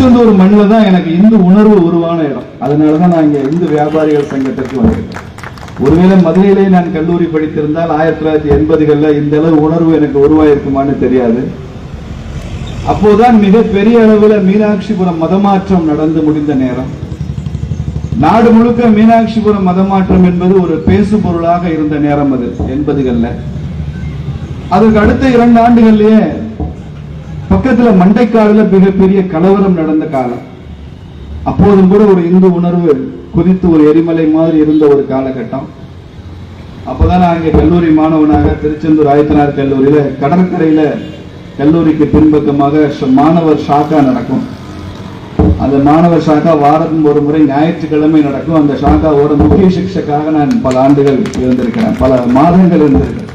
திருச்செந்தூர் மண்ணில் தான் எனக்கு இந்து உணர்வு உருவான இடம். அதனால தான் நான் இங்கே இந்து வியாபாரிகள் சங்கத்திற்கு வந்திருக்கேன். ஒருவேளை மதுரையிலே நான் கல்லூரி படித்திருந்தால் ஆயிரத்தி தொள்ளாயிரத்தி எண்பதுகளில் இந்த அளவு உணர்வு எனக்கு உருவாயிருக்குமான்னு தெரியாது. அப்போதான் மிக பெரிய அளவில் மீனாட்சிபுரம் மதமாற்றம் நடந்து முடிந்த நேரம். நாடு முழுக்க மீனாட்சிபுரம் மதமாற்றம் என்பது ஒரு பேசு பொருளாக இருந்த நேரம் அது எண்பதுகள்ல. அதுக்கு அடுத்த இரண்டு ஆண்டுகள்லயே பக்கத்துல மண்டைக்காடுல மிகப்பெரிய கலவரம் நடந்த காலம். அப்போதும் கூட ஒரு இந்து உணர்வு குதித்து ஒரு எரிமலை மாதிரி இருந்த ஒரு காலகட்டம். அப்போதான் நான் இங்கே கல்லூரி மாணவனாக திருச்செந்தூர் ஆயத்தனார் கல்லூரியில கடற்கரையில கல்லூரிக்கு பின்பக்கமாக மாணவர் ஷாக்கா நடக்கும். அந்த மாணவர் ஷாக்கா வாரத்தின் ஒரு முறை ஞாயிற்றுக்கிழமை நடக்கும். அந்த ஷாக்காவோட முக்கிய சிக்ஷக்காக நான் பல ஆண்டுகள் இருந்திருக்கிறேன். பல மாதங்கள் இருந்திருக்கிறேன்.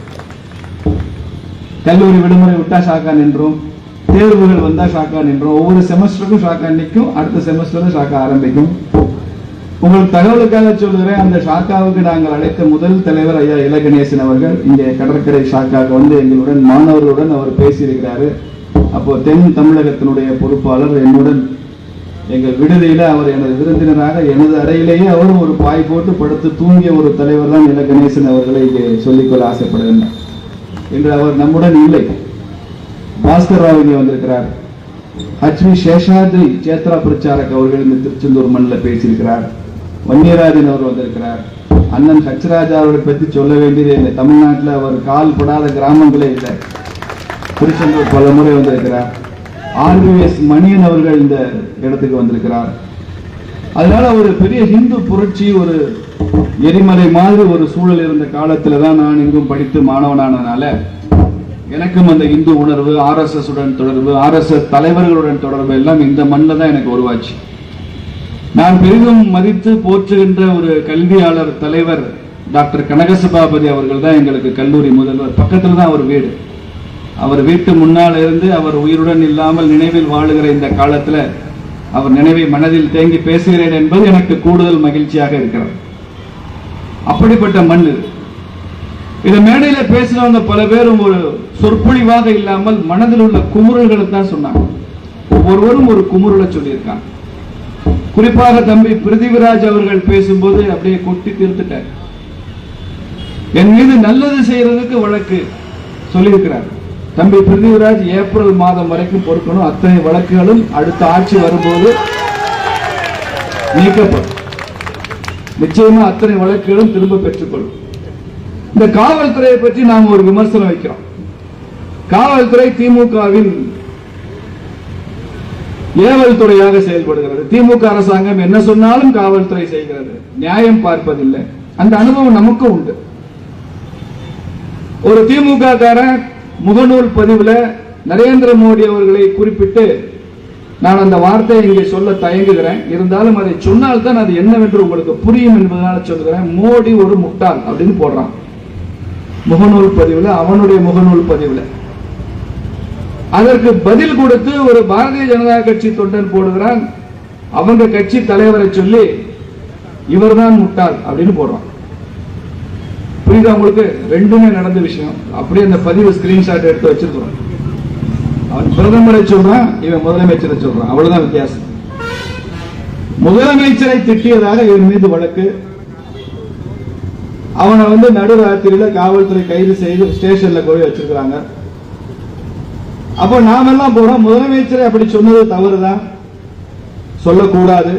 கல்லூரி விடுமுறை விட்டா ஷாக்கா நின்றோம். தேர்வுகள் வந்தா ஷாக்காக நின்றோம். ஒவ்வொரு செமஸ்டருக்கும் ஷாக்காக நிற்கும் அடுத்த செமஸ்டரும் ஷாக்காக ஆரம்பிக்கும். உங்களுக்கு தகவலுக்காக சொல்கிறேன் அந்த ஷாக்காவுக்கு நாங்கள் அழைத்த முதல் தலைவர் ஐயா இலகணேசன் அவர்கள் இங்கே கடற்கரை ஷாக்காக வந்து எங்களுடன் மாணவர்களுடன் அவர் பேசியிருக்கிறாரு. அப்போ தென் தமிழகத்தினுடைய பொறுப்பாளர் என்னுடன் எங்கள் விடுதியில அவர் எனது விருந்தினராக எனது அறையிலேயே அவரும் ஒரு பாய் போட்டு படுத்து தூங்கிய ஒரு தலைவர் தான் இலகணேசன் அவர்களை இங்கே சொல்லிக்கொள்ள ஆசைப்படுகின்றார். இன்று அவர் நம்முடன் இல்லை. பாஸ்கர் ராவ் இங்கே வந்திருக்கிறார். ஹச்வி சேஷாத்ரி சேத்ரா பிரச்சாரக் அவர்கள் இந்த திருச்செந்தூர் மண்ணில் பேசியிருக்கிறார். வன்னியராஜன் அவர் வந்திருக்கிறார். அண்ணன் ஹச்ராஜா அவர்களை பற்றி சொல்ல வேண்டியது இல்லை. தமிழ்நாட்டில் அவர் கால் படாத கிராமங்களே இல்லை. திருச்செந்தூர் பல முறை வந்திருக்கிறார். ஆர்விஎஸ் மணியன் அவர்கள் இந்த இடத்துக்கு வந்திருக்கிறார். அதனால ஒரு பெரிய ஹிந்து புரட்சி ஒரு எரிமலை மாதிரி ஒரு சூழல் இருந்த காலத்தில் தான் நான் இங்கும் படித்து மாணவனானதுனால எனக்கும் அந்த இந்து உணர்வு ஆர்எஸ்எஸ் உடன் தொடர்பு ஆர்எஸ்எஸ் தலைவர்களுடன் தொடர்பு எல்லாம் இந்த மண்ணில் தான் எனக்கு உருவாச்சு. நான் பெரிதும் மதித்து போற்றுகின்ற ஒரு கல்வியாளர் தலைவர் டாக்டர் கனகசபாபதி அவர்கள் தான் எங்களுக்கு கல்லூரி முதல்வர். பக்கத்தில் தான் அவர் வீடு. அவர் வீட்டு முன்னால் இருந்து அவர் உயிருடன் இல்லாமல் நினைவில் வாழுகிற இந்த காலத்தில் அவர் நினைவை மனதில் தேங்கி பேசுகிறேன் என்பது எனக்கு கூடுதல் மகிழ்ச்சியாக இருக்கிறது. அப்படிப்பட்ட மண் இது. இந்த மேடையில பேசினவங்க பல பேரும் ஒரு சொற்பொழிவாக இல்லாமல் மனதில் உள்ள குமுறல்களை தான் சொன்னாங்க. ஒவ்வொருவரும் ஒரு குமுறலை சொல்லியிருக்காங்க. குறிப்பாக தம்பி பிருத்திவிராஜ் அவர்கள் பேசும்போது அப்படியே கொட்டி தீர்த்துட்டார். என் மீது நல்லது செய்யறதுக்கு வழக்கு சொல்லியிருக்கிறார். தம்பி பிருத்திவிராஜ் ஏப்ரல் மாதம் வரைக்கும் பொறுக்கணும். அத்தனை வழக்குகளும் அடுத்த ஆட்சி வரும்போது நீக்கப்படும். நிச்சயமா அத்தனை வழக்குகளும் திரும்ப பெற்றுக்கொள்ளும். இந்த காவல்துறையை பற்றி நாம் ஒரு விமர்சனம் வைக்கிறோம். காவல்துறை திமுகவின் ஏவல் துறையாக செயல்படுகிறது. திமுக அரசாங்கம் என்ன சொன்னாலும் காவல்துறை செய்கிறது. நியாயம் பார்ப்பதில்லை. அந்த அனுபவம் நமக்கும் உண்டு. ஒரு திமுக காரன் முகநூல் பதிவுல நரேந்திர மோடி அவர்களை குறிப்பிட்டு நான் அந்த வார்த்தையை இங்கே சொல்ல தயங்குகிறேன். இருந்தாலும் அதை சொன்னால் தான் அது என்னவென்று உங்களுக்கு புரியும் என்பதனால சொல்கிறேன் மோடி ஒரு முட்டாள் அப்படின்னு போடுறான். முகநூல் பதிவுல அவனுடைய முகநூல் பதிவுல. அதற்கு பதில் கொடுத்து ஒரு பாரதிய ஜனதா கட்சி தொண்டன் போடுகிறான். அவங்க கட்சி தலைவரை சொல்லி இவர்தான் முட்டாள் அப்படின்னு போடுறான். புரியுதா உங்களுக்கு? ரெண்டுமே நடந்த விஷயம். அப்படியே அந்த பதிவு ஸ்கிரீன்ஷாட் எடுத்து வச்சிருக்கிறோம். அவன் பிரதமரை சொல்றான் இவன் முதலமைச்சரை சொல்றான். அவ்வளவுதான் வித்தியாசம். முதலமைச்சரை திட்டியதாக இவன் மீது வழக்கு. அவனை வந்து நடுராத்திரியில காவல்துறை கைது செய்து ஸ்டேஷன்ல போய் வச்சிருக்கிறாங்க. அப்போ நாமெல்லாம் போறோம் முதலமைச்சரை அப்படி சொன்னது தவறுதான் சொல்லக்கூடாது.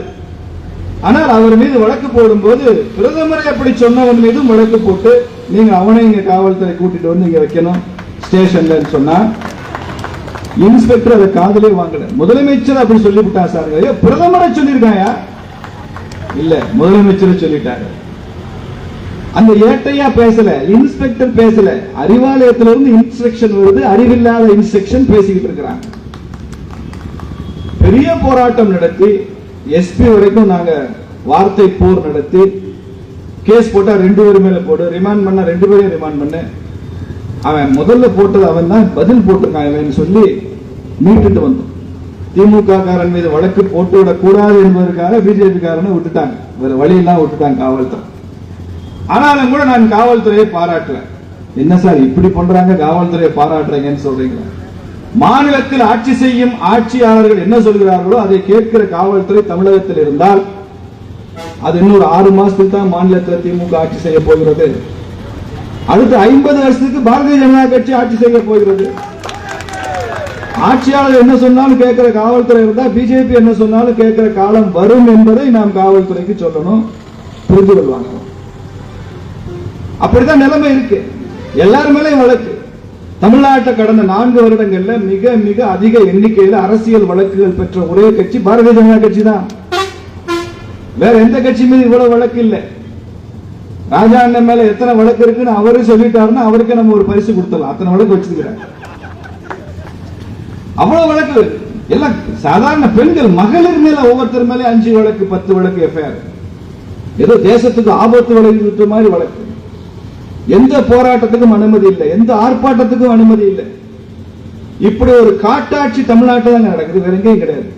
ஆனால் அவர் மீது வழக்கு போடும்போது பிரதமரை அப்படி சொன்னவன் மீதும் வழக்கு போட்டு நீங்க அவனை இங்க காவல்துறை கூட்டிட்டு வந்து இங்க வைக்கணும் ஸ்டேஷன்ல சொன்னா இன்ஸ்பெக்டர் அதை காதலே வாங்கல. முதலமைச்சர் அப்படி சொல்லிவிட்டா சார். பிரதமரை சொல்லியிருக்காயா? இல்ல முதலமைச்சரை சொல்லிட்டாரு. அந்த ஏட்டையா பேசல இன்ஸ்பெக்டர் பேசல. அறிவாலயத்துல இருந்து இன்ஸ்ட்ரக்ஷன் வருது அறிவில்லாத இன்ஸ்ட்ரக்ஷன் பேசிக்கிட்டு இருக்கிறாங்க. பெரிய போராட்டம் நடத்தி எஸ்பி வரைக்கும் நாங்க வார்த்தை போர் நடத்தி கேஸ் போட்டா ரெண்டு பேரும் மேல போடு ரிமாண்ட் பண்ணா ரெண்டு பேரையும் ரிமாண்ட் பண்ணு. அவன் முதல்ல போட்டது அவன் தான் பதில் போட்டிருக்கான் இவன் சொல்லி மீட்டுட்டு வந்தோம். திமுக காரன் மீது வழக்கு போட்டு விடக்கூடாது என்பதற்காக பிஜேபி காரனை விட்டுட்டாங்க. வேற வழியெல்லாம் விட்டுட்டாங்க காவல்துறை. ஆனாலும் கூட நான் காவல்துறையை பாராட்டுறேன் என்ன சார் இப்படி பண்றாங்க காவல்துறையை பாராட்டுறீங்கன்னு சொல்றீங்களா? மாநிலத்தில் ஆட்சி செய்யும் ஆட்சியாளர்கள் என்ன சொல்கிறார்களோ அதை கேட்கிற காவல்துறை தமிழகத்தில் இருந்தால் அது இன்னொரு ஆறு மாசத்துக்கு தான் மாநிலத்தில் திமுக ஆட்சி செய்ய போகிறது. அடுத்த ஐம்பது வருஷத்துக்கு பாரதிய ஜனதா கட்சி ஆட்சி செய்ய போகிறது. ஆட்சியாளர் என்ன சொன்னாலும் கேட்கிற காவல்துறை இருந்தா பிஜேபி என்ன சொன்னாலும் கேட்கிற காலம் வரும் என்பதை நாம் காவல்துறைக்கு சொல்லணும் புரிந்து கொள்வாங்க. அப்படிதான் நிலைமை இருக்கு. எல்லார் மேலயும் வழக்கு. தமிழ்நாட்டை கடந்த நான்கு வருடங்கள்ல மிக மிக அதிக எண்ணிக்கையில் அரசியல் வழக்குகள் பெற்ற ஒரே கட்சி பாரதிய ஜனதா கட்சி தான் வேற எந்த கட்சி மீது இவ்வளவு வழக்கு இல்லை. ராஜா அண்ணன் மேல எத்தனை வழக்கு இருக்குன்னு அவரு சொல்லிட்டாருன்னா அவருக்கு நம்ம ஒரு பரிசு கொடுத்தலாம் அத்தனை வழக்கு வச்சிருக்கிறார். அவ்வளவு வழக்கு. எல்லாம் சாதாரண பெண்கள் மகளிர் மேல ஒவ்வொருத்தர் மேலே அஞ்சு வழக்கு பத்து வழக்கு எஃப்ஐஆர் ஏதோ தேசத்துக்கு ஆபத்து விளைவித்த மாதிரி வழக்கு. எந்த போராட்டத்துக்கும் அனுமதி இல்லை எந்த ஆர்ப்பாட்டத்துக்கும் அனுமதி இல்லை. இப்படி ஒரு காட்டாட்சி தமிழ்நாட்டில் தான் நடக்குது வேற எங்கேயும் கிடையாது.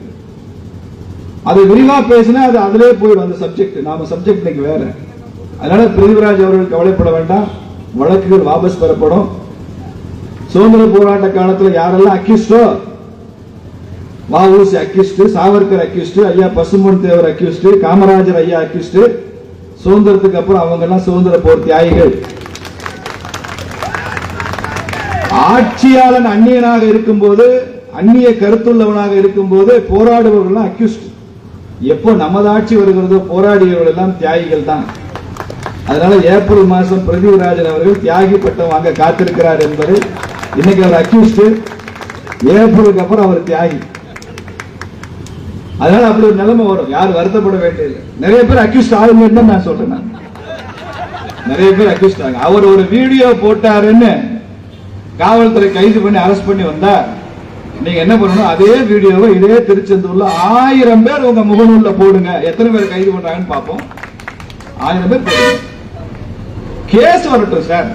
அது விரிவா பேசினா அது அதிலே போயிடும் அந்த சப்ஜெக்ட் நாம சப்ஜெக்ட் இன்னைக்கு வேற. அதனால பிரிதிவிராஜ் அவர்கள் கவலைப்பட வேண்டாம். வழக்குகள் வாபஸ் பெறப்படும். சுதந்திர போராட்ட காலத்துல யாரெல்லாம் அக்யூஸ்டோ வாவூசி அக்யூஸ்ட் சாவர்கர் அக்யூஸ்டு ஐயா பசுமன் தேவர் அக்யூஸ்ட் காமராஜர் ஐயா அக்யூஸ்ட் சுதந்திரத்துக்கு அப்புறம் அவங்க எல்லாம் சுதந்திர போர் தியாகிகள். ஆட்சியாளன் அந்நியனாக இருக்கும்போது அந்நிய கருத்துள்ளவனாக இருக்கும்போது போராடுபவர்கள் அக்யூஸ்ட் எப்போ நமது ஆட்சி வருகிறதோ போராடியவர்கள் எல்லாம் தியாகிகள் தான். அதனால ஏப்ரல் மாதம் பிரதிவராஜன் அவர்கள் தியாகி பட்டம் வாங்க காத்திருக்கிறார் என்பது இன்னைக்கு அவர் அக்யூஸ்ட் ஏப்ரலுக்கு அப்புறம் அவர் தியாகி. அதனால அப்படி ஒரு நிலைமை வரும். யாரும் வருத்தப்பட வேண்டியதில்லை. நிறைய பேர் அக்யூஸ்ட் ஆகுங்கன்னு நான் சொல்றேன் நிறைய பேர் அக்யூஸ்ட் ஆகும் அவர் ஒரு வீடியோ போட்டாருன்னு காவல்துறை கைது பண்ணி அரெஸ்ட் பண்ணி வந்தா நீங்க என்ன பண்ணணும்? அதே வீடியோவை இதே திருச்செந்தூர்ல ஆயிரம் பேர் உங்க முகநூல்ல போடுங்க. எத்தனை பேர் கைது பண்றாங்கன்னு பார்ப்போம். ஆயிரம் பேர் போடுங்க. கேஸ் வரட்டும் சார்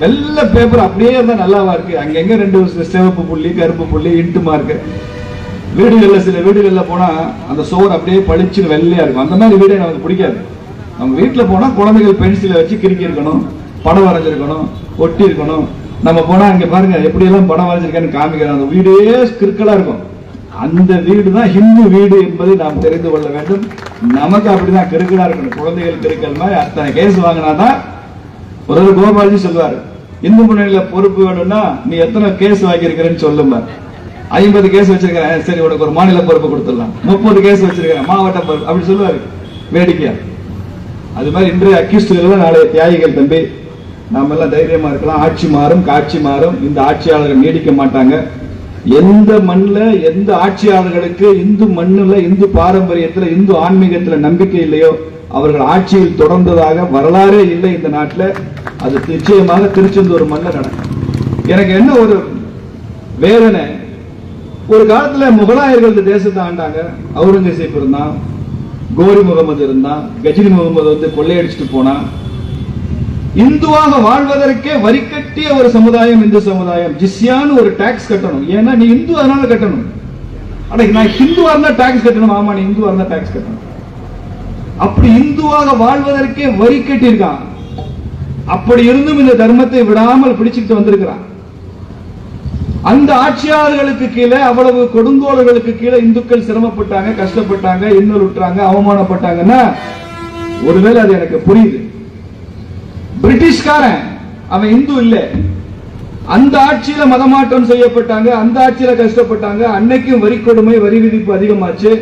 வெள்ள பேப்பர் அப்படியே இருந்தா நல்லாவா இருக்கு? அங்கங்க ரெண்டு சிவப்பு புள்ளி கருப்பு புள்ளி இன்ட்டு மார்க்கு வீடுகளில் சில வீடுகளில் போனா அந்த சோறு அப்படியே பளிச்சுன்னு வெள்ளையா இருக்கும். அந்த மாதிரி வீடே நமக்கு பிடிக்காது. நம்ம வீட்டில் போனா குழந்தைகள் பென்சிலை வச்சு கிறுக்கி இருக்கணும் படம் வரைஞ்சிருக்கணும் ஒட்டி இருக்கணும் நம்ம போனா அங்க பாருங்க எப்படி எல்லாம் படம் வரைஞ்சிருக்கேன்னு காமிக்கிறாங்க அந்த வீடே கிறுக்கலா இருக்கும். அந்த வீடு தான் ஹிந்து வீடு என்பதை நாம் தெரிந்து கொள்ள வேண்டும். நமக்கு அப்படிதான் கிறுக்கலா இருக்கணும். குழந்தைகள் கிறுக்கல் மாதிரி அத்தனை கேஸ் வாங்கினாதான் ஒரு ஒரு கோபால்ஜி சொல்லுவாரு இந்து முன்னணியில பொறுப்பு வேணும்னா நீ எத்தனை கேஸ் வாங்கியிருக்கிறேன்னு சொல்லுங்க ஐம்பது கேஸ் வச்சிருக்கிறேன். சரி உனக்கு ஒரு மாநில பொறுப்பு கொடுத்துடலாம். முப்பது கேஸ் வச்சிருக்கிறேன். மாவட்ட பொறுப்பு. அப்படி சொல்லுவாரு வேடிக்கையா. அது மாதிரி இன்றைய அக்யூஸ்டுகள் நாளைய தியாகிகள் தம்பி நம்ம எல்லாம் தைரியமா இருக்கலாம். ஆட்சி மாறும் காட்சி மாறும். இந்த ஆட்சியாளர்கள் நீடிக்க மாட்டாங்க. எந்த மண்ணுல எந்த ஆட்சியாளர்களுக்கு இந்து மண்ணுல இந்து பாரம்பரியத்துல இந்து ஆன்மீகத்துல நம்பிக்கை இல்லையோ அவர்கள் ஆட்சியில் தொடர்ந்ததாக வரலாறே இல்லை இந்த நாட்டுல. அது நிச்சயமாக திருச்செந்தூர் மண்ணில் நடக்கும். எனக்கு என்ன ஒரு வேதனை? ஒரு காலத்துல முகலாயர்கள் இந்த தேசத்தை ஆண்டாங்க. அவுரங்கசீப் இருந்தான் கோரி முகமது இருந்தான் கஜினி முகமது வந்து கொள்ளையடிச்சிட்டு போனான். இந்துவாக வாழ்வதற்கே வரி கட்டிய ஒரு சமுதாயம் இந்து சமுதாயம். ஜிஸ்யான்னு ஒரு டாக்ஸ் கட்டணும். ஏன்னா நீ இந்து அதனால கட்டணும். அட நான் ஹிந்துவா இருந்தா டாக்ஸ் கட்டணும். ஆமா நீ இந்துவா இருந்தா டாக்ஸ் கட்டணும். அப்படி இந்துவாக வாழ்வதற்கே வரி கட்டியிருக்கான். அப்படி இருந்தும் இந்த தர்மத்தை விடாமல் பிடிச்சிட்டு வந்திருக்கிறான். அந்த ஆட்சியாளர்களுக்கு கீழே அவ்வளவு கொடுங்கோலர்களுக்கு கீழே இந்துக்கள் சிரமப்பட்டாங்க கஷ்டப்பட்டாங்க இன்னொருட்டாங்க அவமானப்பட்டாங்கன்னா ஒருவேளை அது எனக்கு புரியுது. பிரிட்டிஷ்காரன் அவன் இந்து இல்ல. அந்த ஆட்சியில மதமாற்றம் செய்யப்பட்டாங்க அந்த ஆட்சியில கஷ்டப்பட்டாங்க அன்னைக்கும் வரி கொடுமை வரி விதிப்பு அதிகமாச்சு.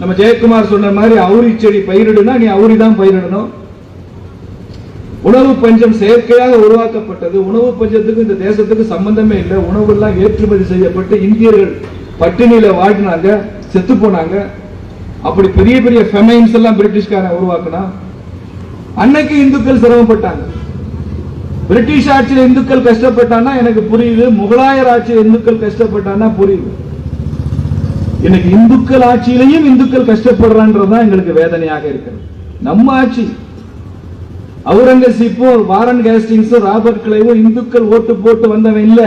நம்ம ஜெயக்குமார் சொன்ன மாதிரி அவுரி செடி பயிரிடுனா நீ அவுரி தான் பயிரிடணும். உணவு பஞ்சம் செயற்கையாக உருவாக்கப்பட்டது. உணவு பஞ்சத்துக்கு இந்த தேசத்துக்கு சம்பந்தமே இல்லை. உணவு எல்லாம் ஏற்றுமதி செய்யப்பட்டு இந்தியர்கள் பட்டினியில வாழ்ந்தாங்க செத்து போனாங்க. அப்படி பெரிய பெரிய ஃபெமைன்ஸ் எல்லாம் பிரிட்டிஷ்காரன் உருவாக்குனா அன்னைக்கு இந்துக்கள் சிரமப்பட்டாங்க. பிரிட்டிஷ் ஆட்சியில் இந்துக்கள் கஷ்டப்பட்டான்னா எனக்கு புரியுது. முகலாயர் ஆட்சியில் இந்துக்கள் கஷ்டப்பட்டான்னா புரியுது. இன்னைக்கு இந்துக்கள் ஆட்சியிலையும் இந்துக்கள் கஷ்டப்படுறான்றதுதான் எங்களுக்கு வேதனையாக இருக்கிறது. நம்ம ஆட்சி. அவுரங்கசீப்பும் வாரன் கேஸ்டிங்ஸும் ராபர்ட் கிளைவும் இந்துக்கள் ஓட்டு போட்டு வந்தவன் இல்ல.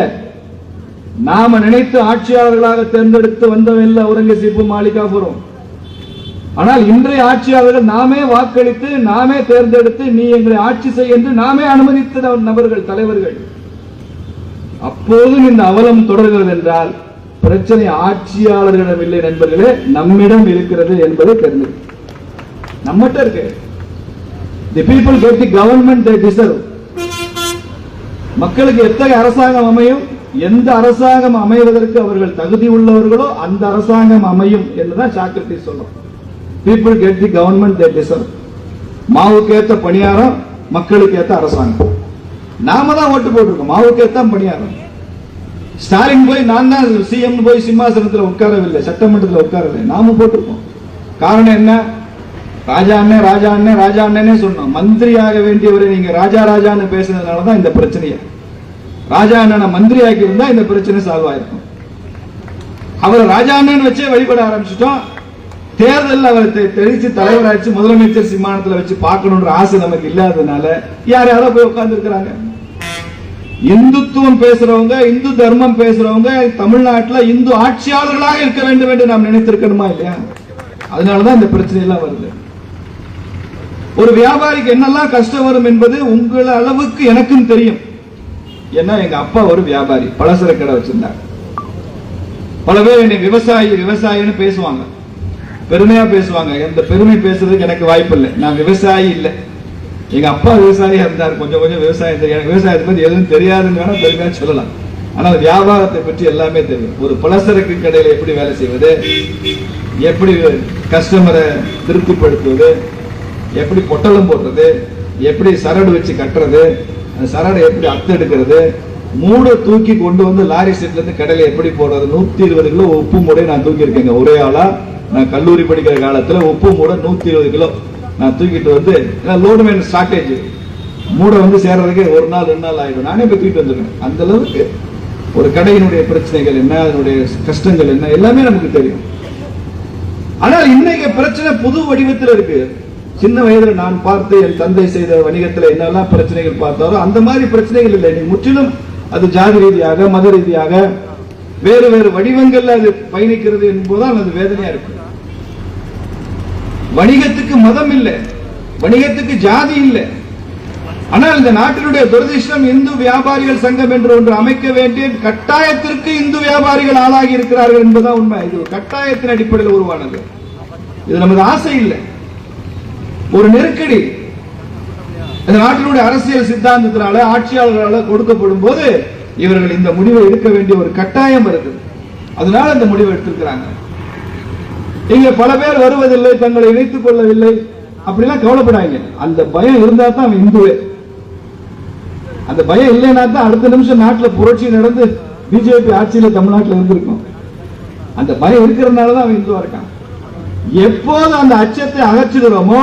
நாம நினைத்து ஆட்சியாளர்களாக தேர்ந்தெடுத்து வந்தவன் இல்ல அவுரங்கசீப்பும் மாளிகாபுரம் ஆனால் இன்றைய ஆட்சியாளர்கள் நாமே வாக்களித்து நாமே தேர்ந்தெடுத்து நீ எங்களை ஆட்சி செய் என்று நாமே அனுமதித்த நபர்கள் தலைவர்கள். அப்போதும் இந்த அவலம் தொடர்கிறது என்றால் பிரச்சனை ஆட்சியாளர்களிடம் இல்லை நண்பர்களே நம்மிடம் இருக்கிறது என்பதை தெரிந்து. நம்மகிட்ட இருக்கு. The people get the government they மக்களுக்கு எத்தகைய அரசாங்கம் அமையும்? எந்த அரசாங்கம் அமைவதற்கு அவர்கள் தகுதி உள்ளவர்களோ அந்த அரசாங்கம் அமையும் என்றுதான் சாக்ரட்டி சொல்றோம் people get the government they deserve மாவுக்கு பணியாரம் மக்களுக்கு ஏத்த அரசாங்கம். நாம தான் ஓட்டு போட்டிருக்கோம். மாவுக்கேற்ற பணியாரம். ஸ்டாலின் போய் நான் தான் சிஎம் போய் சிம்மாசனத்தில் உட்காரவில்லை சட்டமன்றத்தில் உட்காரவில்லை. நாம போட்டிருக்கோம். காரணம் என்ன? ராஜா அண்ணன் ராஜா அண்ணன் ராஜா அண்ணனே சொன்னோம். ஆக வேண்டியவரை நீங்க ராஜா ராஜான்னு பேசுனதுனால தான் இந்த பிரச்சனையை? ராஜா அண்ணனை மந்திரி ஆக்கி இருந்தா இந்த பிரச்சனை சால்வ் ஆயிருக்கும். அவரை ராஜா அண்ணன் வச்சே வழிபட ஆரம்பிச்சிட்டோம். தேர்தலில் அவரை தெ- தலைவராச்சு முதலமைச்சர் சிம்மானத்துல வச்சு பார்க்கணுன்ற ஆசை நமக்கு இல்லாததுனால யார் யாரோ போய் உட்கார்ந்து இருக்கிறாங்க இந்துத்துவம் பேசுறவங்க இந்து தர்மம் பேசுறவங்க தமிழ்நாட்டுல இந்து ஆட்சியாளர்களாக இருக்க வேண்டும் என்று நாம் நினைத்திருக்கணுமா இல்லையா? அதனாலதான் இந்த பிரச்சனை எல்லாம் வருது. ஒரு வியாபாரிக்கு என்னெல்லாம் கஷ்டம் வரும் என்பது உங்கள் அளவுக்கு எனக்கும் தெரியும். ஏன்னா எங்க அப்பா ஒரு வியாபாரி பலசர கடை வச்சிருந்தார். பல பேர் என்னை விவசாயி விவசாயின்னு பேசுவாங்க. பெருமையா பேசுவாங்க. எந்த பெருமை பேசுறதுக்கு எனக்கு வாய்ப்பு இல்லை நான் விவசாயி இல்லை. எங்க அப்பா விவசாயியா இருந்தார். கொஞ்சம் கொஞ்சம் விவசாயம் தெரியும். எனக்கு விவசாயத்தை பத்தி எதுவும் தெரியாதுன்னு வேணா பெருமையா சொல்லலாம். ஆனால் வியாபாரத்தை பற்றி எல்லாமே தெரியும். ஒரு பலசரக்கு கடையில எப்படி வேலை செய்வது? எப்படி கஸ்டமரை திருப்திப்படுத்துவது? எப்படி பொட்டலம் போடுறது? எப்படி சரடு வச்சு கட்டுறது? அந்த சரடை எப்படி அத்து எடுக்கிறது? மூடை தூக்கி கொண்டு வந்து லாரி செட்ல இருந்து கடையில எப்படி போடுறது? நூத்தி இருபது கிலோ உப்பு மூடையை நான் தூக்கி இருக்கேங்க ஒரே ஆளா? நான் கல்லூரி படிக்கிற காலத்துல உப்பு மூட நூத்தி இருபது கிலோ. நான் தூக்கிட்டு வந்து லோடு மேன் ஷார்ட்டேஜ் மூடை வந்து சேர்றதுக்கு ஒரு நாள் ரெண்டு நாள் ஆயிடும். நானே போய் தூக்கிட்டு வந்துருக்கேன் அந்த அளவுக்கு ஒரு கடையினுடைய பிரச்சனைகள் என்ன அதனுடைய கஷ்டங்கள் என்ன எல்லாமே நமக்கு தெரியும். ஆனால் இன்னைக்கு பிரச்சனை புது வடிவத்தில் இருக்கு. சின்ன வயதில் நான் பார்த்து என் தந்தை செய்த வணிகத்துல என்னெல்லாம் பிரச்சனைகள் பார்த்தாரோ அந்த மாதிரி பிரச்சனைகள் இல்லை. இன்னைக்கு முற்றிலும் அது ஜாதி ரீதியாக மத ரீதியாக வேறு வேறு வடிவங்கள்ல அது பயணிக்கிறது என்பதுதான் அது வேதனையா இருக்கு. வணிகத்துக்கு மதம் இல்லை. வணிகத்துக்கு ஜாதி இல்லை. ஆனால் இந்த நாட்டினுடைய துரதிர்ஷ்டம் இந்து வியாபாரிகள் சங்கம் என்று ஒன்று அமைக்க வேண்டிய கட்டாயத்திற்கு இந்து வியாபாரிகள் ஆளாகி இருக்கிறார்கள் என்பதுதான் உண்மை. இது ஒரு கட்டாயத்தின் அடிப்படையில் உருவானது. இது நமது ஆசை இல்லை. ஒரு நெருக்கடி. இந்த நாட்டினுடைய அரசியல் சித்தாந்தத்தினால ஆட்சியாளர்களால கொடுக்கப்படும் போது இவர்கள் இந்த முடிவை எடுக்க வேண்டிய ஒரு கட்டாயம் வருது. அதனால இந்த முடிவை எடுத்திருக்கிறாங்க. இங்க பல பேர் வருவதில்லை தங்களை இணைத்துக் கொள்ளவில்லை. அப்படிலாம் கவலைப்படாங்க அந்த பயம் இருந்தா தான் அவன் இந்துவே. அந்த பயம் இல்லைன்னா தான் அடுத்த நிமிஷம் நாட்டில் புரட்சி நடந்து பிஜேபி ஆட்சியில தமிழ்நாட்டுல இருந்திருக்கும். அந்த பயம் இருக்கிறதுனால தான் அவன் இந்துவா இருக்கான். எப்போது அந்த அச்சத்தை அகற்றுகிறோமோ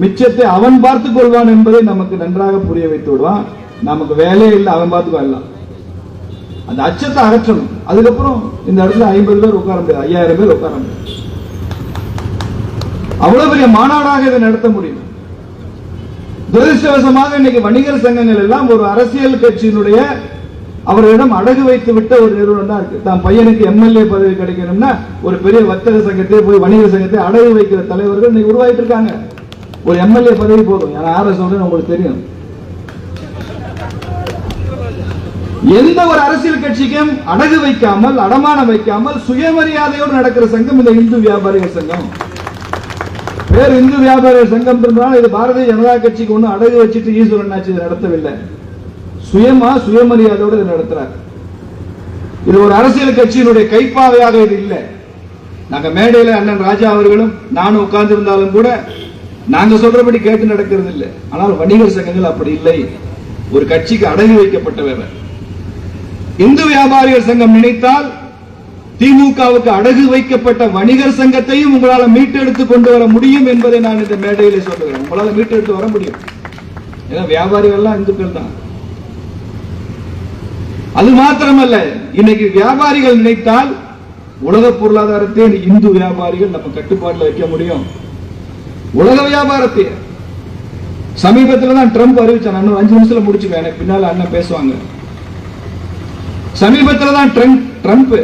மிச்சத்தை அவன் பார்த்துக் கொள்வான் என்பதை நமக்கு நன்றாக புரிய வைத்து விடுவான். நமக்கு வேலையே இல்லை அவன் பார்த்துக்குவான் எல்லாம். அந்த அச்சத்தை அகற்றணும். அதுக்கப்புறம் இந்த இடத்துல ஐம்பது பேர் உட்கார முடியாது ஐயாயிரம் பேர் உட்கார முடியாது. அவ்வளவு பெரிய மாநாடாக இதை நடத்த முடியும். துரதிருஷ்டவசமாக இன்னைக்கு வணிகர் சங்கங்கள் எல்லாம் ஒரு அரசியல் கட்சியினுடைய அவர்களிடம் அடகு வைத்து விட்ட ஒரு நிறுவனம் தான் இருக்கு. தான் பையனுக்கு எம்எல்ஏ பதவி கிடைக்கணும்னா ஒரு பெரிய வர்த்தக சங்கத்தை போய் வணிக சங்கத்தை அடகு வைக்கிற தலைவர்கள் இன்னைக்கு உருவாயிட்டு இருக்காங்க. ஒரு எம்எல்ஏ பதவி போதும். யார யாரை உங்களுக்கு தெரியும். எந்த ஒரு அரசியல் கட்சிக்கும் அடகு வைக்காமல் அடமானம் வைக்காமல் சுயமரியாதையோடு நடக்கிற சங்கம் இந்த இந்து வியாபாரிகள் சங்கம். வேறு இந்து வியாபார சங்கம் என்றால் இது பாரதிய ஜனதா கட்சிக்கு ஒன்று அடகு வச்சுட்டு ஈஸ்வரன் ஆட்சி நடத்தவில்லை. சுயமா சுயமரியாதையோடு இதை நடத்துறாரு இது ஒரு அரசியல் கட்சியினுடைய கைப்பாவையாக இது இல்லை. நாங்க மேடையில அண்ணன் ராஜா அவர்களும் நானும் உட்கார்ந்திருந்தாலும் கூட நாங்க சொல்றபடி கேட்டு நடக்கிறது இல்லை. ஆனால் வணிகர் சங்கங்கள் அப்படி இல்லை. ஒரு கட்சிக்கு அடகு வைக்கப்பட்டவர். இந்து வியாபாரிகள் சங்கம் நினைத்தால் திமுகவுக்கு அடகு வைக்கப்பட்ட வணிகர் சங்கத்தையும் உங்களால் மீட்டெடுத்து கொண்டு வர முடியும் என்பதை நான் இந்த மேடையில் சொல்லுகிறேன். உங்களால் மீட்டெடுத்து வர முடியும். ஏன்னா வியாபாரிகள்லாம் இந்துக்கள் தான். அது மாத்திரமல்ல இன்னைக்கு வியாபாரிகள் நினைத்தால் உலக பொருளாதாரத்தை இந்து வியாபாரிகள் நம்ம கட்டுப்பாட்டில் வைக்க முடியும். உலக வியாபாரத்தை. சமீபத்தில் தான் ட்ரம்ப் அறிவிச்சான் இன்னும் அஞ்சு நிமிஷத்துல முடிச்சுக்க. எனக்கு பின்னால் அண்ணன் பேசுவாங்க. சமீபத்தில் தான் ட்ரம்ப் ட்ரம்ப்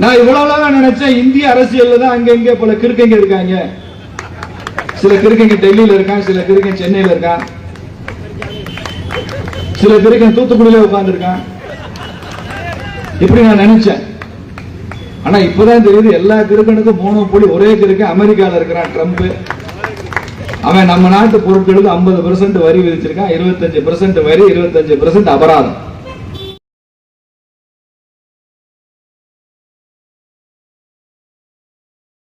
நான் இவ்வளவு நாளா நினைச்சேன் இந்திய அரசியல்ல தான் அங்க இங்க பல கிருக்கங்க இருக்காங்க. சில கிருக்கங்க டெல்லியில இருக்கான் சில கிறுக்கன் சென்னையில இருக்கான். சில கிருக்கன் தூத்துக்குடியில உட்கார்ந்துருக்கான். இப்படி நான் நினைச்சேன். ஆனா இப்பதான் தெரியுது எல்லா கிருக்கனுக்கும் போன போலி ஒரே கிறுக்கு அமெரிக்கால இருக்கிறான் ட்ரம்ப். அவன் நம்ம நாட்டு பொருட்களுக்கு ஐம்பது பெர்சென்ட் வரி விதிச்சிருக்கான் இருபத்தஞ்சு பெர்சென்ட் வரி இருபத்தஞ்சு பெர்சென்ட் அபராதம்.